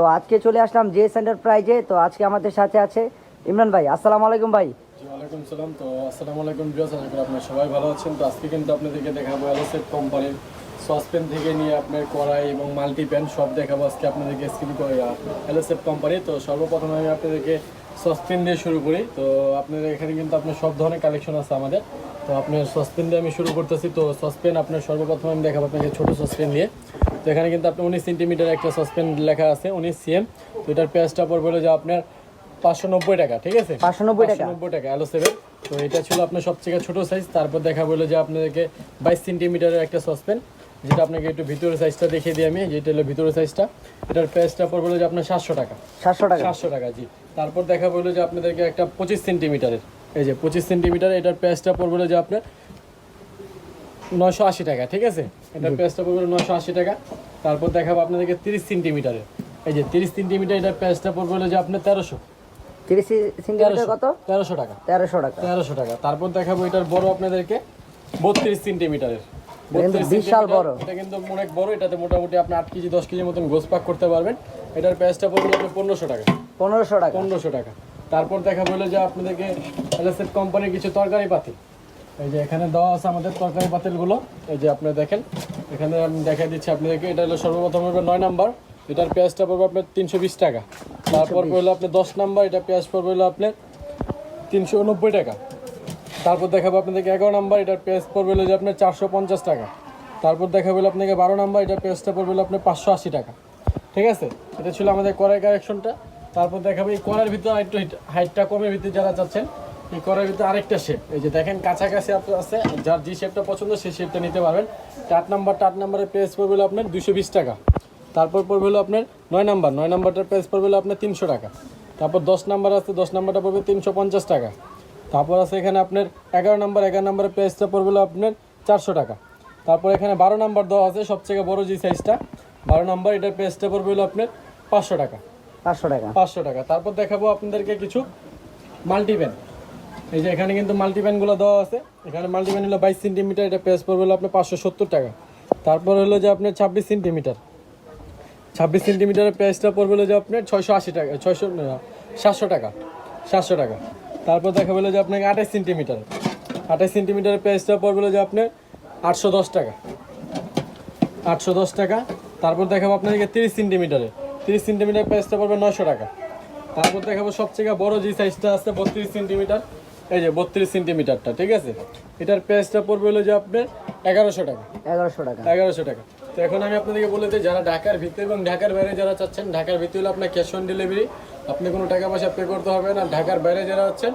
তো আজকে চলে আসলাম জে সেন্টার প্রাইজে তো আজকে আমাদের সাথে আছে ইমরান ভাই। আসসালামু আলাইকুম ভাই। ওয়ালাইকুম সালাম। তো আসসালামু আলাইকুম বিয়াস আশা করি আপনারা সবাই ভালো আছেন। তো আজকে কিন্তু আপনাদেরকে দেখাবো এলএসএফ কোম্পানির সসপেন থেকে নিয়ে আপনার কড়াই এবং মাল্টি প্যান সব দেখাবো আজকে আপনাদেরকে স্ক্রিন করে এলএসএফ কোম্পানি তো সর্বপ্রথমে আমি আপনাদেরকে সসপেন দিয়ে শুরু করি। তো আপনাদের এখানে কিন্তু আপনার সব ধরনের কালেকশন আছে আমাদের। তো আপনার সসপেন দিয়ে আমি শুরু করতেছি। তো সসপেন আপনার সর্বপ্রথম আমি দেখাবো আপনাকে ছোটো সসপেন দিয়ে। তো এখানে কিন্তু আপনার উনিশ সেন্টিমিটার একটা সসপেন লেখা আছে উনিশ সিএম তো এটার পেঁয়াজটা পড়বে হলো যে আপনার পাঁচশো নব্বই টাকা ঠিক আছে? 590 টাকা। নব্বই টাকা অ্যালো সেভেন তো এটা ছিল আপনার সবথেকে ছোট সাইজ তারপর দেখা বলল যে আপনাদেরকে বাইশ সেন্টিমিটারের একটা সসপেন যেটা আপনাকে একটু ভিতরের সাইজটা দেখিয়ে দিই আমি যেটা হলো ভিতরের সাইজটা এটার প্রাইসটা পড়বে হলো যে আপনার সাতশো টাকা। সাতশো টাকা। সাতশো টাকা জি। তারপর দেখা বলল যে আপনাদেরকে একটা পঁচিশ সেন্টিমিটারের। এই যে পঁচিশ সেন্টিমিটার এটার প্রাইসটা পড়বে হলো যে আপনার নয়শো আশি টাকা ঠিক আছে? এটার প্রাইসটা পড়বে নয়শো আশি টাকা। তারপর দেখাবো আপনাদেরকে তিরিশ সেন্টিমিটারের এই যে তিরিশ সেন্টিমিটার এটার প্রাইসটা পড়বে হলো যে আপনার তেরোশো। তিরিশ সেন্টিমিটার কত? তেরোশো টাকা। তেরোশো টাকা। তেরোশো টাকা। তারপর দেখাবো এটার বড় আপনাদেরকে বত্রিশ সেন্টিমিটারের। বিশাল বড়। এটা কিন্তু অনেক বড় এটাতে মোটামুটি আপনি আট কেজি দশ কেজির মতন গোস পাক করতে পারবেন। এটার প্রাইসটা পড়বে পনেরোশো টাকা। পনেরোশো টাকা। পনেরোশো টাকা। তারপর দেখা বলল যে আপনাদেরকে এলএসএফ কোম্পানির কিছু তরকারি পাতিল এই যে এখানে দেওয়া আছে আমাদের তরকারি পাতিলগুলো এই যে আপনি দেখেন এখানে আমি দেখাই দিচ্ছি আপনাদেরকে এটা হলো সর্বপ্রথম হবে নয় নাম্বার। এটার পেঁয়াজটা পড়বে আপনার তিনশো বিশ টাকা। তারপর পড়ল আপনার দশ নাম্বার এটা পেঁয়াজ পড়বে হলো আপনার তিনশো নব্বই টাকা। তারপর দেখাবো আপনাদেরকে এগারো নাম্বার এটার পেঁয়াজ পড়বে হলো যে আপনার চারশো পঞ্চাশ টাকা। তারপর দেখাবো হলো আপনাকে বারো নাম্বার এটার পেঁয়াজটা পড়বে হলো আপনার পাঁচশো আশি টাকা। ঠিক আছে? এটা ছিল আমাদের কড়াই কারেকশনটা। তারপর দেখাবো এই কড়ার ভিতরে একটু হাইটটা কমের ভিতরে যারা চাচ্ছেন এই কড়ার ভিতরে আরেকটা শেপ এই যে দেখেন কাছাকাছি আপনার আছে যার যে শেপটা পছন্দ সেই শেপটা নিতে পারবেন। আট নাম্বারটা আট নাম্বারের পেজ পড়বে হলো আপনার দুশো বিশ টাকা। তারপর পড়বে হলো আপনার নয় নাম্বার নয় নাম্বারটার পেজ পড়বে হলো আপনার তিনশো টাকা। তারপর দশ নাম্বার আছে দশ নাম্বারটা পড়বে তিনশো পঞ্চাশ টাকা। তারপর আছে এখানে আপনার এগারো নাম্বার এগারো নাম্বারের পেজটা পড়বে হলো আপনার চারশো টাকা। তারপর এখানে বারো নাম্বার দেওয়া আছে সবথেকে বড় যে সাইজটা বারো নাম্বার এটার পেজটা পড়বে হলো আপনার পাঁচশো টাকা। পাঁচশো টাকা। পাঁচশো টাকা। তারপর দেখাবো আপনাদেরকে কিছু মাল্টিপ্যান এই যে এখানে কিন্তু মাল্টিপ্যানগুলো দেওয়া আছে। এখানে মাল্টিপ্যান হলো বাইশ সেন্টিমিটার, এটা পেজ পড়বে হলো আপনার পাঁচশো সত্তর টাকা। তারপর হলো যে আপনার ছাব্বিশ সেন্টিমিটার। ছাব্বিশ সেন্টিমিটারের পেজটা পড়বে হলো যে আপনার ছয়শো আশি টাকা, ছয়শো সাতশো টাকা সাতশো টাকা। তারপর দেখা হলো যে আপনাকে আঠাশ সেন্টিমিটার। আঠাশ সেন্টিমিটারের পেজটা পড়বে হলো যে আপনার আটশো দশ টাকা। আটশো দশ টাকা। তারপর দেখাবো আপনাদেরকে তিরিশ সেন্টিমিটারের তিরিশ সেন্টিমিটার পেজটা পড়বে নশো টাকা। তারপর দেখাবো সবথেকে বড় যে সাইজটা আছে, বত্রিশ সেন্টিমিটার। এই যে বত্রিশ সেন্টিমিটারটা ঠিক আছে? এটার প্রাইসটা পড়বে হলো যে আপনার এগারোশো টাকা। এগারোশো টাকা। এগারোশো টাকা। তো এখন আমি আপনাদেরকে বলে দিই যারা ঢাকার ভিতরে এবং ঢাকার বাইরে যারা চাচ্ছেন ঢাকার ভিতরে হলে আপনার ক্যাশ অন ডেলিভারি আপনি কোনো টাকা পয়সা পে করতে হবে না। ঢাকার বাইরে যারা হচ্ছেন